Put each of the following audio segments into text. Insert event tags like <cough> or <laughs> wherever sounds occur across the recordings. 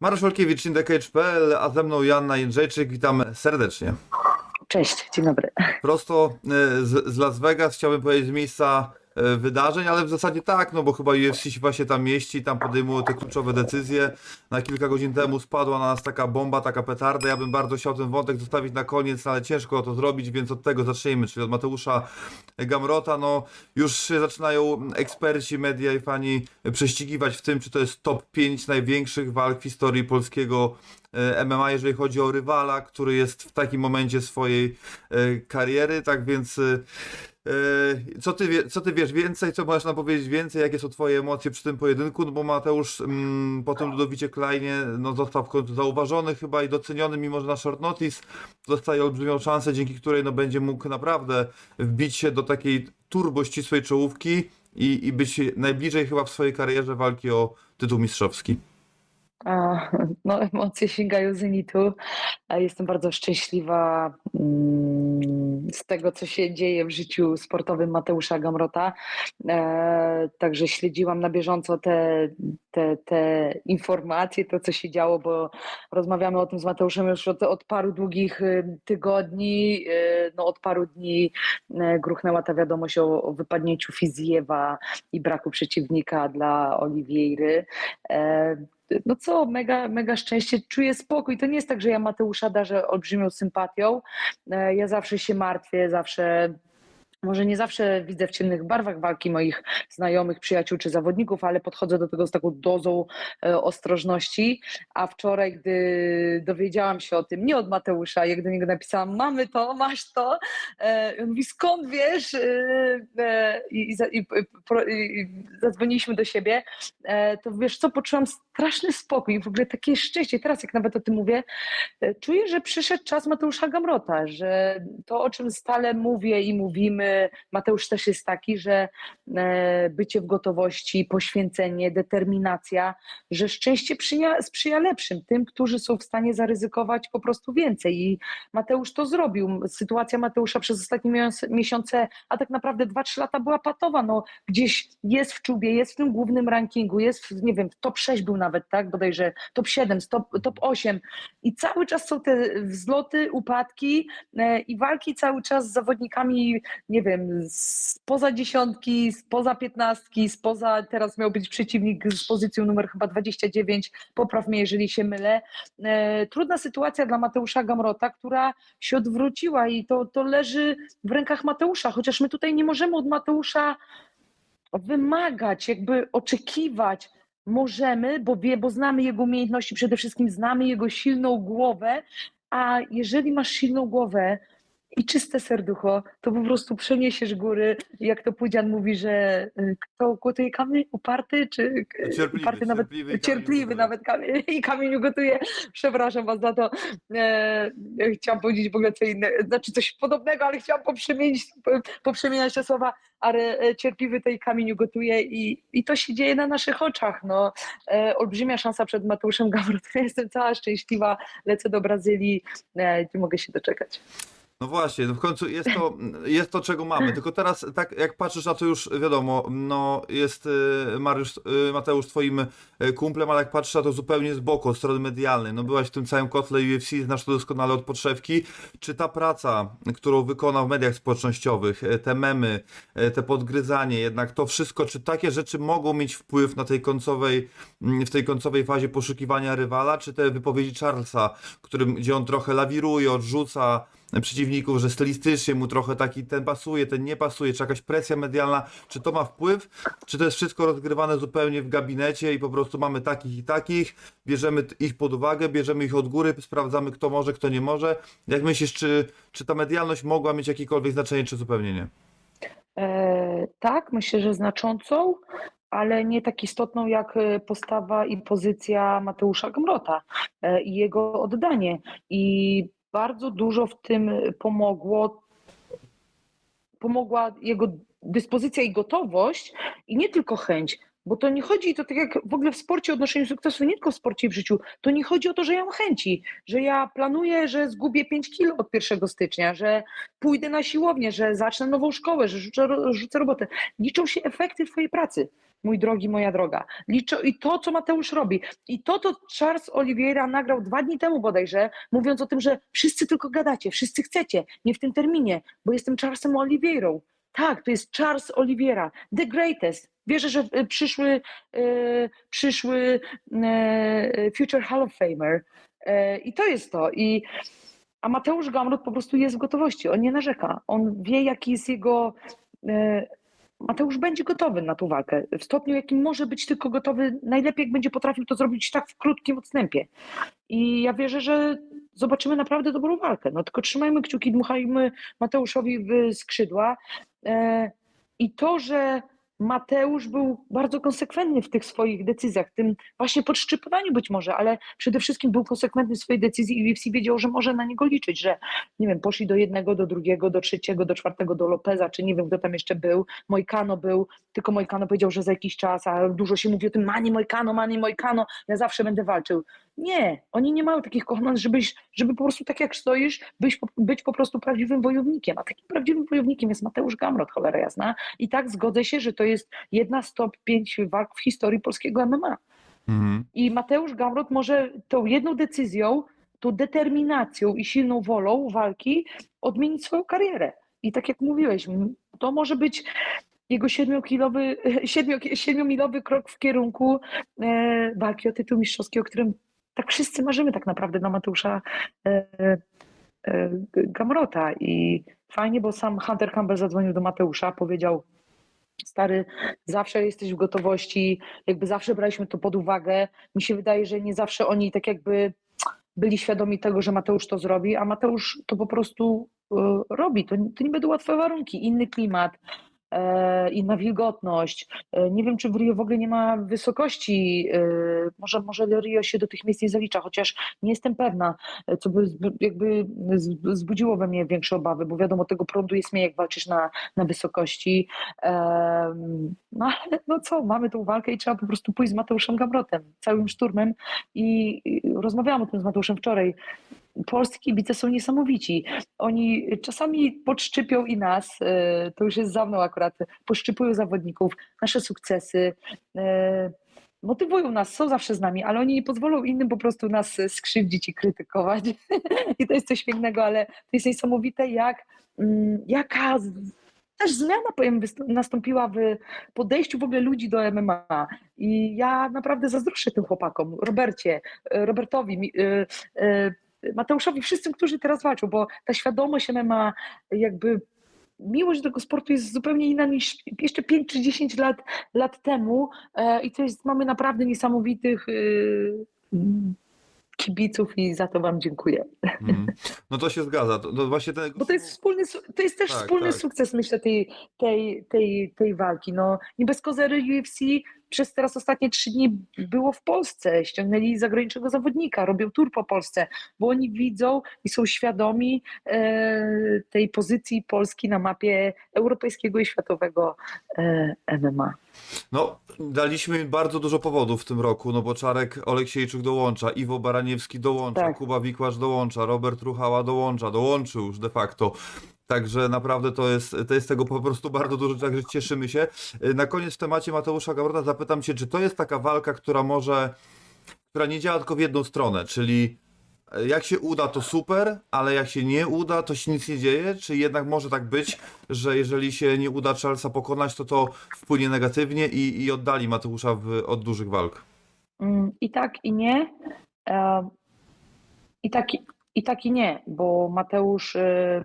Mariusz Wolkiewicz, InTheCage.pl, a ze mną Joanna Jędrzejczyk. Witam serdecznie. Cześć, dzień dobry. Prosto e, z, z Las Vegas, chciałbym powiedzieć z miejsca wydarzeń, ale w zasadzie tak, no bo chyba UFC się właśnie tam mieści, tam podejmują te kluczowe decyzje. Na kilka godzin temu spadła na nas taka bomba, taka petarda. Ja bym bardzo chciał ten wątek zostawić na koniec, ale ciężko to zrobić, więc od tego zacznijmy, czyli od Mateusza Gamrota. No już się zaczynają eksperci, media i fani prześcigiwać w tym, czy to jest top 5 największych walk w historii polskiego e, MMA, jeżeli chodzi o rywala, który jest w takim momencie swojej e, kariery, tak więc e, e, co ty, co ty wiesz więcej, co możesz nam powiedzieć więcej, jakie są twoje emocje przy tym pojedynku, no bo Mateusz mm, po tym Ludowicie Klainie no, został w końcu zauważony chyba i doceniony, mimo że na short notice. Dostaje olbrzymią szansę, dzięki której no, będzie mógł naprawdę wbić się do takiej turbo ścisłej czołówki i, i być najbliżej chyba w swojej karierze walki o tytuł mistrzowski. No, emocje sięgają zenitu. Jestem bardzo szczęśliwa mm, z tego, co się dzieje w życiu sportowym Mateusza Gamrota. E, Także śledziłam na bieżąco te, te, te informacje, to co się działo, bo rozmawiamy o tym z Mateuszem już od, od paru długich y, tygodni. Y, No, od paru dni e, gruchnęła ta wiadomość o, o wypadnięciu Fizjewa i braku przeciwnika dla Oliwieiry. No co, mega, mega szczęście, czuję spokój. To nie jest tak, że ja Mateusza darzę olbrzymią sympatią. E, Ja zawsze się martwię, zawsze. Może nie zawsze widzę w ciemnych barwach walki moich znajomych, przyjaciół czy zawodników, ale podchodzę do tego z taką dozą e, ostrożności. A wczoraj, gdy dowiedziałam się o tym, nie od Mateusza, jak do niego napisałam, mamy to, masz to, e, on mówi, skąd wiesz? E, e, I, i, pro- i zadzwoniliśmy do siebie, e, to wiesz co, poczułam straszny spokój, w ogóle takie szczęście. Teraz jak nawet o tym mówię, e, czuję, że przyszedł czas Mateusza Gamrota, że to, o czym stale mówię i mówimy, Mateusz też jest taki, że e, bycie w gotowości, poświęcenie, determinacja, że szczęście sprzyja, sprzyja lepszym, tym, którzy są w stanie zaryzykować po prostu więcej. I Mateusz to zrobił. Sytuacja Mateusza przez ostatnie miesiące- miesiące, a tak naprawdę 2-3 lata była patowa. No, gdzieś jest w czubie, jest w tym głównym rankingu, jest w, nie wiem, w top 6 był nawet, tak? Bodajże top 7, top, top 8. I cały czas są te wzloty, upadki e, i walki cały czas z zawodnikami, nie wiem, spoza dziesiątki, spoza piętnastki, spoza, teraz miał być przeciwnik z pozycją numer chyba 29, popraw mnie, jeżeli się mylę. E, Trudna sytuacja dla Mateusza Gamrota, która się odwróciła i to, to leży w rękach Mateusza, chociaż my tutaj nie możemy od Mateusza wymagać, jakby oczekiwać. Możemy, bo wie, bo znamy jego umiejętności, przede wszystkim znamy jego silną głowę, a jeżeli masz silną głowę i czyste serducho, to po prostu przeniesiesz góry. Jak to Pudzian mówi, że y, kto gotuje kamień? Uparty czy y, Cierpliwy, uparty nawet cierpliwy cierpliwy kamieniu nawet kamień, <laughs> i kamieniu gotuje. Przepraszam was za to. E, chciałam powiedzieć w ogóle co innego, znaczy coś podobnego, ale chciałam poprzemienić, po- poprzemieniać te słowa, ale e, cierpliwy tej kamieniu gotuje i, i to się dzieje na naszych oczach. No. E, olbrzymia szansa przed Mateuszem Gawrotem. Jestem cała szczęśliwa, lecę do Brazylii, e, nie mogę się doczekać. No właśnie, no w końcu jest to, jest to, czego mamy. Tylko teraz, tak jak patrzysz na to już wiadomo, no jest y, Mariusz, y, Mateusz twoim y, kumplem, ale jak patrzysz na to zupełnie z boku, od strony medialnej, no byłaś w tym całym kotle UFC, znasz to doskonale od podszewki. Czy ta praca, którą wykonał w mediach społecznościowych, te memy, te podgryzanie, jednak to wszystko, czy takie rzeczy mogą mieć wpływ na tej końcowej, mm, w tej końcowej fazie poszukiwania rywala, czy te wypowiedzi Charlesa, którym, gdzie on trochę lawiruje, odrzuca, przeciwników, że stylistycznie mu trochę taki ten pasuje, ten nie pasuje, czy jakaś presja medialna, czy to ma wpływ, czy to jest wszystko rozgrywane zupełnie w gabinecie i po prostu mamy takich i takich, bierzemy ich pod uwagę, bierzemy ich od góry, sprawdzamy kto może, kto nie może. Jak myślisz, czy, czy ta medialność mogła mieć jakiekolwiek znaczenie, czy zupełnie nie? E, tak, myślę, że znaczącą, ale nie tak istotną jak e, postawa i pozycja Mateusza Gamrota e, i jego oddanie. I bardzo dużo w tym pomogło, pomogła jego dyspozycja i gotowość, i nie tylko chęć, Bo to nie chodzi, to tak jak w ogóle w sporcie, odnoszeniu sukcesu, nie tylko w sporcie i w życiu, to nie chodzi o to, że ja mam chęci, że ja planuję, że zgubię 5 kilo od 1 stycznia, że pójdę na siłownię, że zacznę nową szkołę, że rzucę, rzucę robotę. Liczą się efekty twojej pracy, mój drogi, moja droga. Liczą i to, co Mateusz robi. I to, to Charles Oliveira nagrał dwa dni temu bodajże, mówiąc o tym, że wszyscy tylko gadacie, wszyscy chcecie, nie w tym terminie, bo jestem Charlesem Oliveirą. Tak, to jest Charles Oliveira, the greatest. Wierzę, że e, przyszły, e, przyszły e, Future Hall of Famer. I to jest to. I, a Mateusz Gamrot po prostu jest w gotowości. On nie narzeka. On wie, jaki jest jego. Mateusz będzie gotowy na tą walkę. W stopniu, jakim może być tylko gotowy, najlepiej jak będzie potrafił to zrobić tak w krótkim odstępie. I ja wierzę, że zobaczymy naprawdę dobrą walkę. No tylko trzymajmy kciuki, dmuchajmy Mateuszowi w skrzydła. I to, że Mateusz był bardzo konsekwentny w tych swoich decyzjach, w tym właśnie podszczypywaniu być może, ale przede wszystkim był konsekwentny w swojej decyzji i UFC wiedział, że może na niego liczyć, że nie wiem, poszli do jednego, do drugiego, do trzeciego, do czwartego, do Lopeza, czy nie wiem, kto tam jeszcze był. Mojkano był, tylko Mojkano powiedział, że za jakiś czas, a dużo się mówi o tym, mani Mojkano, mani Mojkano, ja zawsze będę walczył. Nie, oni nie mają takich kochans, żebyś, żeby po prostu tak jak stoisz, być, być po prostu prawdziwym wojownikiem, a takim prawdziwym wojownikiem jest Mateusz Gamrot, cholera jasna. I tak zgodzę się, że to jest jedna z top 5 walk w historii polskiego MMA. Mhm. I Mateusz Gamrot może tą jedną decyzją, tą determinacją i silną wolą walki odmienić swoją karierę. I tak jak mówiłeś, to może być jego siedmiokilowy, <laughs> siedmiomilowy krok w kierunku e, walki o tytuł mistrzowski, o którym tak wszyscy marzymy tak naprawdę na Mateusza e, e, Gamrota. I fajnie, bo sam Hunter Campbell zadzwonił do Mateusza, powiedział stary, zawsze jesteś w gotowości, jakby zawsze braliśmy to pod uwagę. Mi się wydaje, że nie zawsze oni tak jakby byli świadomi tego, że Mateusz to zrobi, a Mateusz to po prostu e, robi. To, to nie będą łatwe warunki, inny klimat, e, inna wilgotność. E, nie wiem, czy w Rio w ogóle nie ma wysokości. E, może, może Rio się do tych miejsc nie zalicza, chociaż nie jestem pewna, co by jakby zbudziło we mnie większe obawy, bo wiadomo, tego prądu jest mniej, jak walczysz na, na wysokości. No ale no co, mamy tą walkę i trzeba po prostu pójść z Mateuszem Gamrotem, całym szturmem i i rozmawiałam o tym z Mateuszem wczoraj. Polscy kibice są niesamowici. Oni czasami podszczypią i nas, e, to już jest za mną akurat, podszczypują zawodników, nasze sukcesy, e, motywują nas, są zawsze z nami, ale oni nie pozwolą innym po prostu nas skrzywdzić i krytykować. <laughs> I to jest coś pięknego, ale to jest niesamowite, jak, mm, jaka też zmiana powiem, nastąpiła w podejściu w ogóle ludzi do MMA. I ja naprawdę zazdroszczę tym chłopakom, Robercie, e, Robertowi, Mateuszowi, wszystkim, którzy teraz walczą, bo ta świadomość MMA, jakby miłość do tego sportu jest zupełnie inna niż jeszcze 5 czy 10 lat, lat temu e, i to jest, mamy naprawdę niesamowitych e, mm, kibiców i za to wam dziękuję. Mhm. No to się zgadza. To, to właśnie ten... Bo to jest wspólny, to jest też Tak, wspólny tak. sukces, myślę, tej, tej, tej, tej walki. No, nie bez kozery UFC przez teraz ostatnie trzy dni było w Polsce. Ściągnęli zagranicznego zawodnika, robią tour po Polsce, bo oni widzą i są świadomi e, tej pozycji Polski na mapie europejskiego i światowego e, MMA. No, daliśmy bardzo dużo powodów w tym roku, no bo Czarek Oleksiejczuk dołącza, Iwo Baraniewski dołącza, Tak. Kuba Wikłacz dołącza, Robert Ruchała dołącza, dołączył już de facto. Także naprawdę to jest, to jest tego po prostu bardzo dużo, także cieszymy się. Y, Na koniec w temacie Mateusza Gabrota zapytam Cię, czy to jest taka walka, która może, która nie działa tylko w jedną stronę, czyli e, jak się uda, to super, ale jak się nie uda, to się nic nie dzieje? Czy jednak może tak być, że jeżeli się nie uda Charlesa pokonać, to to wpłynie negatywnie i, i oddali Mateusza w, od dużych walk? Mm, I tak, i nie. E, I tak, i- tak, i nie, bo Mateusz e,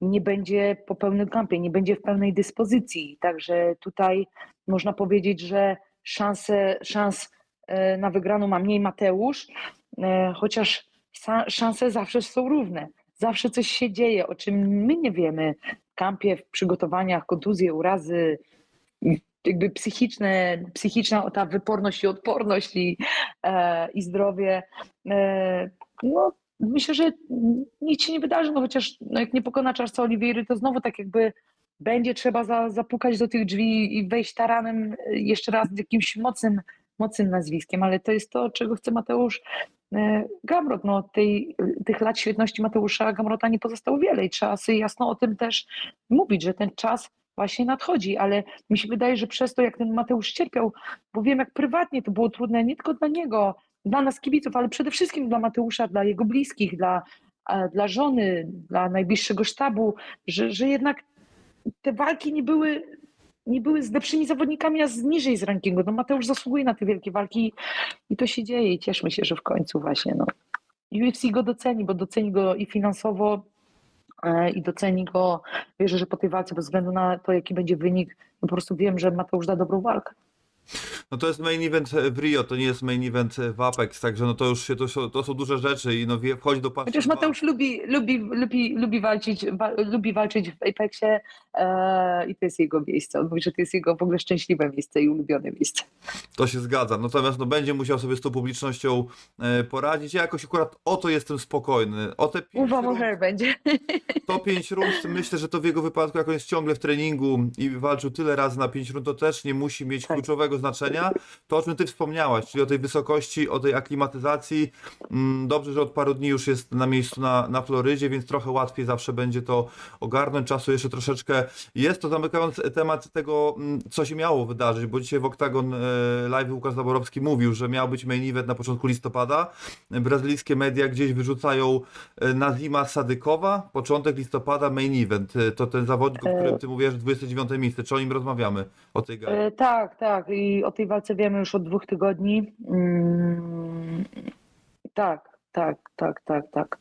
nie będzie po pełnym kampie, nie będzie w pełnej dyspozycji. Także tutaj można powiedzieć, że szanse, szans e, na wygraną ma mniej Mateusz, e, chociaż szanse zawsze są równe. Zawsze coś się dzieje, o czym my nie wiemy w kampie, w przygotowaniach, kontuzje, urazy, jakby psychiczne, psychiczna ta wyporność i odporność i, e, i zdrowie. No, myślę, że nic się nie wydarzy, no chociaż no, jak nie pokona Charlesa Oliveira, to znowu tak jakby będzie trzeba za, zapukać do tych drzwi i wejść taranem y, jeszcze raz z jakimś mocnym, mocnym nazwiskiem, ale to jest to, czego chce Mateusz e, Gamrot. No, tej, tych lat świetności Mateusza Gamrota nie pozostało wiele i trzeba sobie jasno o tym też mówić, że ten czas właśnie nadchodzi, ale mi się wydaje, że przez to, jak ten Mateusz cierpiał, bo wiem, jak prywatnie to było trudne, nie tylko dla niego, dla nas kibiców, ale przede wszystkim dla Mateusza, dla jego bliskich, dla, dla żony, dla najbliższego sztabu, że, że jednak te walki nie były, nie były z lepszymi zawodnikami, a z niżej z rankingu. No Mateusz zasługuje na te wielkie walki i to się dzieje i cieszmy się, że w końcu właśnie no, UFC go doceni, bo doceni go i finansowo e, i doceni go, wierzę, że po tej walce bez względu na to, jaki będzie wynik, no po prostu wiem, że Mateusz da dobrą walkę. No to jest main event w Rio, to nie jest main event w Apex, także no to już się, to są, to są duże rzeczy i no wie- wchodzi do. Chociaż Mateusz lubi, lubi, lubi, lubi, walczyć, wa, lubi walczyć w Apexie e, i to jest jego miejsce. On mówi, że to jest jego w ogóle szczęśliwe miejsce i ulubione miejsce. To się zgadza. Natomiast no, będzie musiał sobie z tą publicznością e, poradzić. Ja jakoś akurat o to jestem spokojny. O te pięć Uwa rund, będzie. <laughs> to 5 rund, myślę, że to w jego wypadku, jak on jest ciągle w treningu i walczył tyle razy na 5 rund, to też nie musi mieć Tak. kluczowego znaczenia. To, o czym ty wspomniałaś, czyli o tej wysokości, o tej aklimatyzacji. Mm, Dobrze, że od paru dni już jest na miejscu na, na Florydzie, więc trochę łatwiej zawsze będzie to ogarnąć. Czasu jeszcze troszeczkę jest. To zamykając temat tego, mm, co się miało wydarzyć, bo dzisiaj w Octagon e, Live Łukasz Zaborowski mówił, że miał być main event na początku listopada. Brazylijskie media gdzieś wyrzucają e, Nazima Sadykowa, początek listopada main event. E, To ten zawodnik, o którym ty mówisz, 29 miejsce. Czy o nim rozmawiamy? O tej gali? Tak, tak. I o tej walce wiemy już od dwóch tygodni. Mm, tak, tak, tak, tak, tak.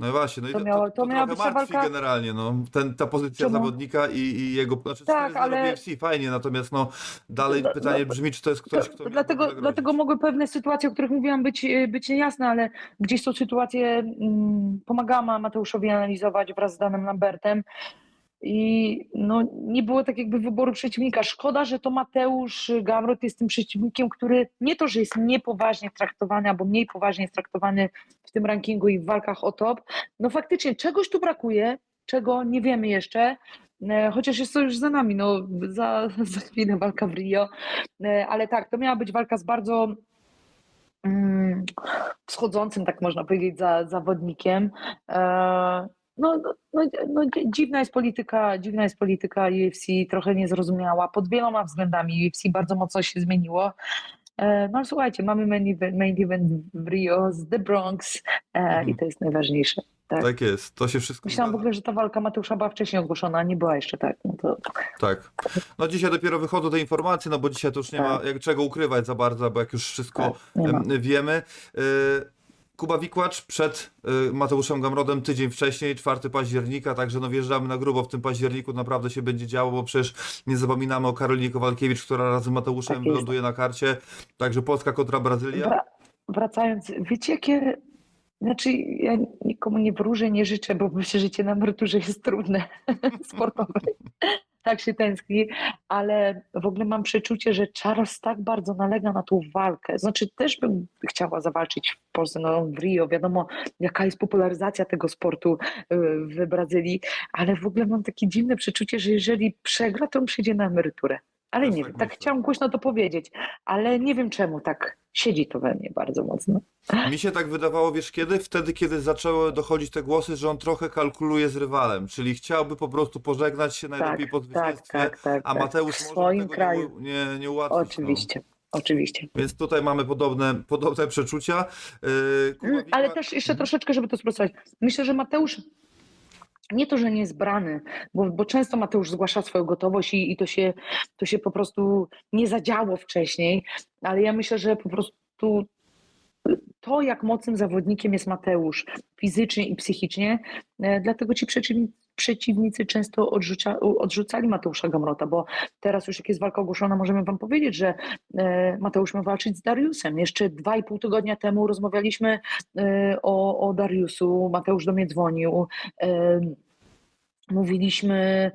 No właśnie, no i to to, miało- to, to to miała być martwi walka- generalnie, no. Ten, ta pozycja Czemu? zawodnika i, i jego, znaczy Tak, 4-0 ale- UFC, fajnie, natomiast no dalej No, pytanie no, brzmi, czy to jest ktoś, To, kto to dlatego, dlatego mogły pewne sytuacje, o których mówiłam, być, e, być niejasne, ale gdzieś tą sytuację mm, pomagałam Mateuszowi analizować wraz z Danem Lambertem. I no, nie było tak jakby wyboru przeciwnika. Szkoda, że to Mateusz Gamrot jest tym przeciwnikiem, który nie to, że jest niepoważnie traktowany, albo mniej poważnie traktowany w tym rankingu i w walkach o top. No faktycznie czegoś tu brakuje, czego nie wiemy jeszcze. E, Chociaż jest to już za nami, no za, <laughs> za chwilę walka w Rio. E, Ale tak, to miała być walka z bardzo mm, wschodzącym, tak można powiedzieć, za, zawodnikiem. E, No, no, no, no, dziwna jest polityka, dziwna jest polityka UFC, trochę niezrozumiała pod wieloma względami. UFC bardzo mocno się zmieniło. E, No ale słuchajcie, mamy main event, main event w Rio z The Bronx e, Mhm. i to jest najważniejsze. Tak. Tak jest, to się wszystko Myślałam w ogóle, że ta walka Mateusza była wcześniej ogłoszona, a nie była jeszcze tak. No to, Tak. No dzisiaj dopiero wychodzą te informacje, no bo dzisiaj to już nie ma Tak. jak czego ukrywać za bardzo, bo jak już wszystko tak, ma. wiemy. Y, Kuba Wikłacz przed y, Mateuszem Gamrodem tydzień wcześniej, 4 października, także no wjeżdżamy na grubo w tym październiku, naprawdę się będzie działo, bo przecież nie zapominamy o Karolinie Kowalkiewicz, która razem z Mateuszem Tak ląduje na karcie, także Polska kontra Brazylia. Wra- wracając, wiecie jakie, znaczy ja nikomu nie wróżę, nie życzę, bo myślę, że życie na emeryturze jest trudne, <laughs> sportowe. Tak się tęskni, ale w ogóle mam przeczucie, że Charles tak bardzo nalega na tą walkę. Znaczy też bym chciała zawalczyć w Polsce, no w Rio, wiadomo jaka jest popularyzacja tego sportu y, w Brazylii, ale w ogóle mam takie dziwne przeczucie, że jeżeli przegra, to on przyjdzie na emeryturę. Ale nie tak wiem, tak chciałam głośno to powiedzieć, ale nie wiem czemu tak siedzi to we mnie bardzo mocno. Mi się tak wydawało, wiesz kiedy? Wtedy, kiedy zaczęły dochodzić te głosy, że on trochę kalkuluje z rywalem, czyli chciałby po prostu pożegnać się najlepiej po tak, zwycięstwie, tak, tak, a tak. Mateusz w może swoim kraju. nie, nie, nie ułatwić. No. Oczywiście, oczywiście. Więc tutaj mamy podobne, podobne przeczucia. Yy, Kuba Mm, Ale też jeszcze troszeczkę, żeby to sprostować. Myślę, że Mateusz nie to, że nie jest brany, bo, bo często Mateusz zgłasza swoją gotowość i, i to, się, to się po prostu nie zadziało wcześniej, ale ja myślę, że po prostu to, jak mocnym zawodnikiem jest Mateusz fizycznie i psychicznie, e, dlatego ci przeciwnicy, przeciwnicy często odrzuca, odrzucali Mateusza Gamrota, bo teraz już jak jest walka ogłoszona, możemy wam powiedzieć, że e, Mateusz ma walczyć z Dariusem. Jeszcze dwa i pół tygodnia temu rozmawialiśmy e, o, o Dariusu, Mateusz do mnie dzwonił. e, Mówiliśmy,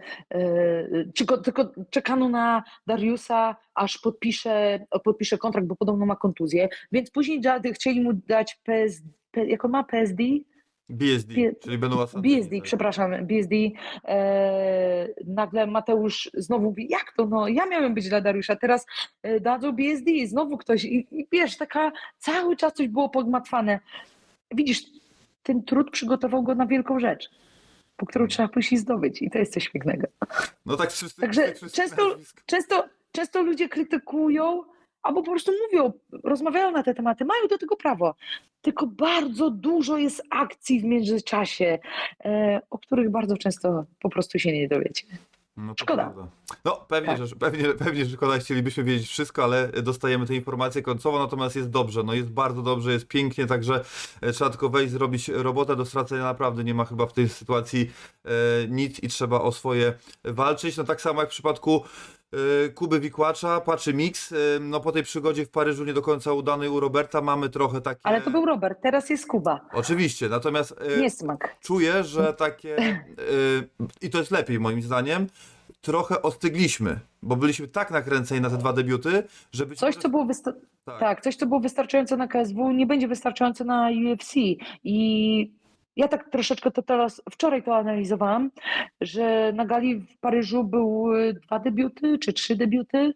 tylko, tylko czekano na Dariusa, aż podpisze, podpisze kontrakt, bo podobno ma kontuzję, więc później chcieli mu dać PS, jak on ma PSD? BSD, czyli Benoit Saint-Denis, BSD, tak. przepraszam, BSD. E, nagle Mateusz znowu mówi, jak to, no ja miałem być dla Dariusza, teraz e, dadzą BSD, znowu ktoś i, i wiesz, taka cały czas coś było pogmatwane. Widzisz, ten trud przygotował go na wielką rzecz, po którą trzeba pójść i zdobyć i to jest coś pięknego. No tak wszyscy, Także wszystkich często- nazwisk. Często, często ludzie krytykują albo po prostu mówią, rozmawiają na te tematy, mają do tego prawo. Tylko bardzo dużo jest akcji w międzyczasie, e, o których bardzo często po prostu się nie dowiecie. No Szkoda. prawda. No pewnie, Tak. że, pewnie, pewnie, że szkoda, chcielibyśmy wiedzieć wszystko, ale dostajemy tę informację końcową, natomiast jest dobrze, no jest bardzo dobrze, jest pięknie, także e, trzeba tylko wejść, zrobić robotę, do stracenia naprawdę nie ma chyba w tej sytuacji e, nic i trzeba o swoje walczyć, no tak samo jak w przypadku Kuby Wikłacza, Paczy Mix, e, no po tej przygodzie w Paryżu nie do końca udanej u Roberta mamy trochę takie... Ale to był Robert, teraz jest Kuba, Oczywiście, natomiast smak. czuję, że takie, y, i to jest lepiej moim zdaniem, trochę ostygliśmy, bo byliśmy tak nakręceni na te dwa debiuty, że być Coś, co było wysta- tak. tak, coś, co było wystarczające na KSW, nie będzie wystarczające na UFC. I ja tak troszeczkę to teraz, wczoraj to analizowałam, że na gali w Paryżu były dwa debiuty, czy trzy debiuty.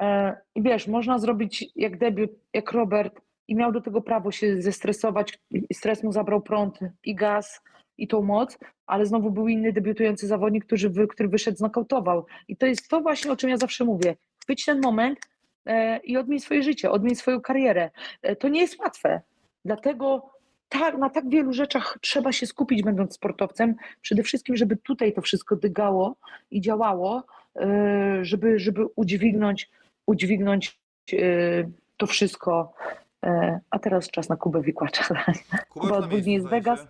E, I wiesz, można zrobić jak debiut, jak Robert, i miał do tego prawo się zestresować. Stres mu zabrał prąd i gaz i tą moc, ale znowu był inny debiutujący zawodnik, który, który wyszedł, znokautował. I to jest to właśnie, o czym ja zawsze mówię. Chwyć ten moment e, i odmień swoje życie, odmień swoją karierę. E, to nie jest łatwe. Dlatego tak, na tak wielu rzeczach trzeba się skupić, będąc sportowcem. Przede wszystkim, żeby tutaj to wszystko dygało i działało, e, żeby, żeby udźwignąć, udźwignąć e, to wszystko. E, A teraz czas na Kubę Wikłacza. <laughs> Kuba na dwóch dni jest Vegas.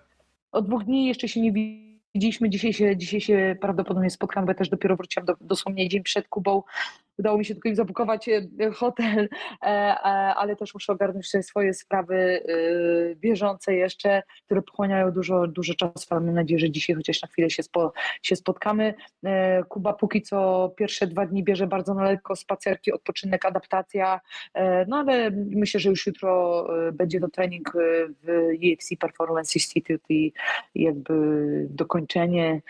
Od dwóch dni jeszcze się nie widzieliśmy. Dzisiaj się, dzisiaj się prawdopodobnie spotkamy, bo ja też dopiero wróciłam do, dosłownie dzień przed Kubą. Udało mi się tylko im zabukować e, hotel, e, e, ale też muszę ogarnąć swoje sprawy bieżące jeszcze, które pochłaniają dużo, dużo czasu. Mam nadzieję, że dzisiaj chociaż na chwilę się, spo, się spotkamy. Kuba póki co pierwsze dwa dni bierze bardzo na lekko spacerki, odpoczynek, adaptacja, no ale myślę, że już jutro będzie to trening w UFC Performance Institute i jakby dokończenie,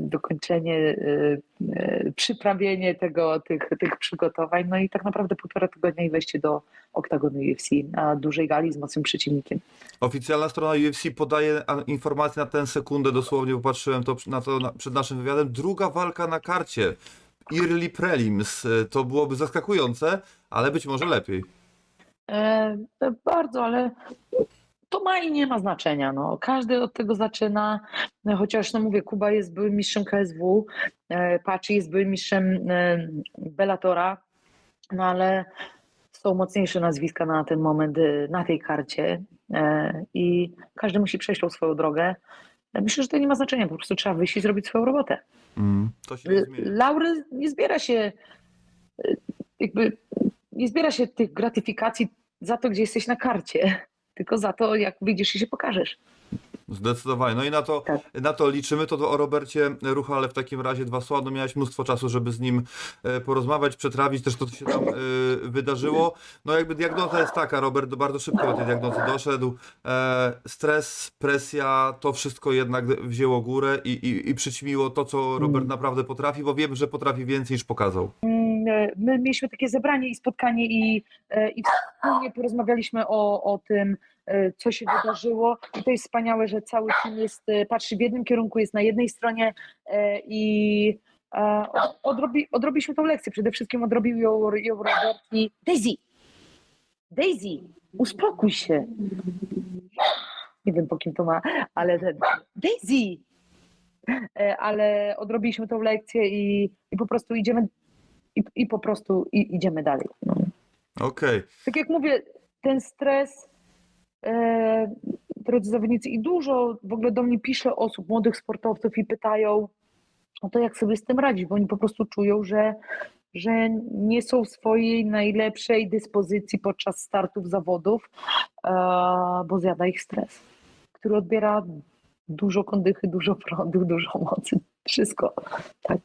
dokończenie, e, e, przyprawienie tego, tych, tych przygotowań, no i tak naprawdę półtora tygodnia i wejście do oktagonu UFC na dużej gali z mocnym przeciwnikiem. Oficjalna strona UFC podaje a, informacje na tę sekundę, dosłownie popatrzyłem to, na to na, przed naszym wywiadem. Druga walka na karcie. Early Prelims. E, To byłoby zaskakujące, ale być może lepiej. E, bardzo, ale to ma i nie ma znaczenia. No. Każdy od tego zaczyna, chociaż no mówię, Kuba jest byłym mistrzem KSW, e, Paci jest byłym mistrzem e, Bellatora, no ale są mocniejsze nazwiska na ten moment e, na tej karcie i każdy musi przejść tą swoją drogę. Myślę, że to nie ma znaczenia, po prostu trzeba wyjść i zrobić swoją robotę. Mm, to się nie. Laury nie zbiera się jakby nie zbiera się tych gratyfikacji za to, gdzie jesteś na karcie, tylko za to, jak wyjdziesz i się pokażesz. Zdecydowanie. No i na to, Tak. na to liczymy. To o Robercie Ruchale w takim razie dwa słowa. No miałeś mnóstwo czasu, żeby z nim e, porozmawiać, przetrawić też to, co się tam e, wydarzyło. No jakby diagnoza jest taka, Robert bardzo szybko do tej diagnozy doszedł. E, Stres, presja, to wszystko jednak wzięło górę i, i, i przyćmiło to, co Robert Mm. naprawdę potrafi, bo wiem, że potrafi więcej niż pokazał. E, My mieliśmy takie zebranie i spotkanie i, e, i wspólnie porozmawialiśmy o, o tym, e, co się wydarzyło. I to jest wspaniałe, że cały team jest, patrzy w jednym kierunku, jest na jednej stronie i odrobi, odrobiliśmy tą lekcję. Przede wszystkim odrobił ją, ją Robert i Daisy! Daisy! Uspokój się! Nie wiem po kim to ma, ale Daisy! Ale odrobiliśmy tą lekcję i, i po prostu idziemy i, i po prostu i, idziemy dalej. No. Okej. Tak jak mówię, ten stres, e, drodzy zawodnicy, i dużo w ogóle do mnie pisze osób, młodych sportowców i pytają o to, jak sobie z tym radzić, bo oni po prostu czują, że, że nie są w swojej najlepszej dyspozycji podczas startów zawodów, e, bo zjada ich stres, który odbiera dużo kondychy, dużo prądu, dużo mocy. Wszystko.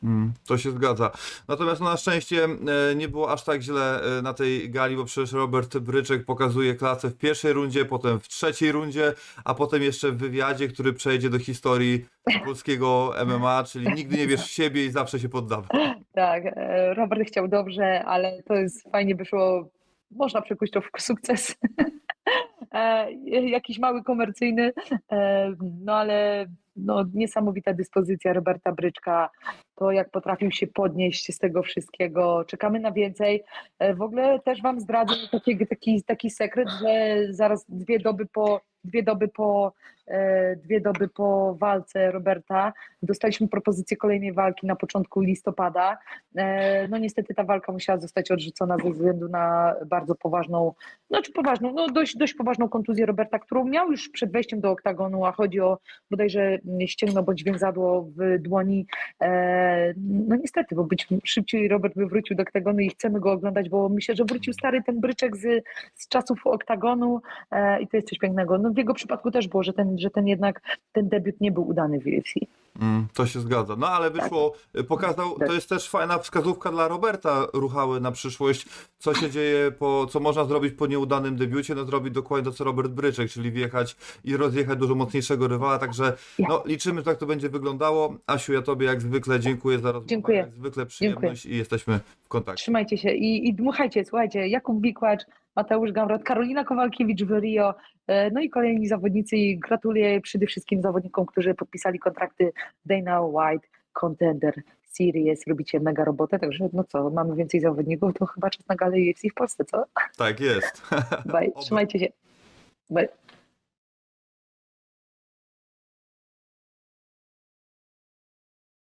Mm, to się zgadza. Natomiast no, na szczęście e, nie było aż tak źle e, na tej gali, bo przecież Robert Bryczek pokazuje klasę w pierwszej rundzie, potem w trzeciej rundzie, a potem jeszcze w wywiadzie, który przejdzie do historii polskiego MMA, czyli nigdy nie wiesz w siebie i zawsze się poddawaj. Tak, e, Robert chciał dobrze, ale to jest fajnie wyszło. Można przekuć to w sukces. <laughs> E, Jakiś mały komercyjny, e, no ale no, niesamowita dyspozycja Roberta Bryczka. To jak potrafił się podnieść z tego wszystkiego. Czekamy na więcej. E, W ogóle też Wam zdradzę taki, taki, taki sekret, że zaraz dwie doby po, dwie doby po, e, dwie doby po walce Roberta dostaliśmy propozycję kolejnej walki na początku listopada. E, No niestety ta walka musiała zostać odrzucona ze względu na bardzo poważną, no czy poważną, no dość, dość poważną kontuzję Roberta, którą miał już przed wejściem do oktagonu, a chodzi o bodajże ścięgno bądź więzadło w dłoni. No niestety, bo być szybciej Robert by wrócił do oktagonu i chcemy go oglądać, bo myślę, że wrócił stary ten bryczek z, z czasów oktagonu e, i to jest coś pięknego. No w jego przypadku też było, że ten, że ten jednak ten debiut nie był udany w UFC. Mm, to się zgadza. No ale wyszło, pokazał, to jest też fajna wskazówka dla Roberta Ruchały na przyszłość, co się dzieje, po, co można zrobić po nieudanym debiucie, no zrobić dokładnie to, co Robert Bryczek, czyli wjechać i rozjechać dużo mocniejszego rywala, także no, liczymy, że tak to będzie wyglądało. Asiu, ja Tobie jak zwykle dziękuję za rozmowę, Dziękuję. jak zwykle przyjemność i jesteśmy w kontakcie. Trzymajcie się i, i dmuchajcie, słuchajcie, Jakub Bikłacz, Mateusz Gamrot, Karolina Kowalkiewicz w Rio, e, no i kolejni zawodnicy i gratuluję przede wszystkim zawodnikom, którzy podpisali kontrakty Dana White, Contender Series, robicie mega robotę, także no co, mamy więcej zawodników, to chyba czas na galę UFC w Polsce, co? Tak jest. Bye, <laughs> trzymajcie się. Bye.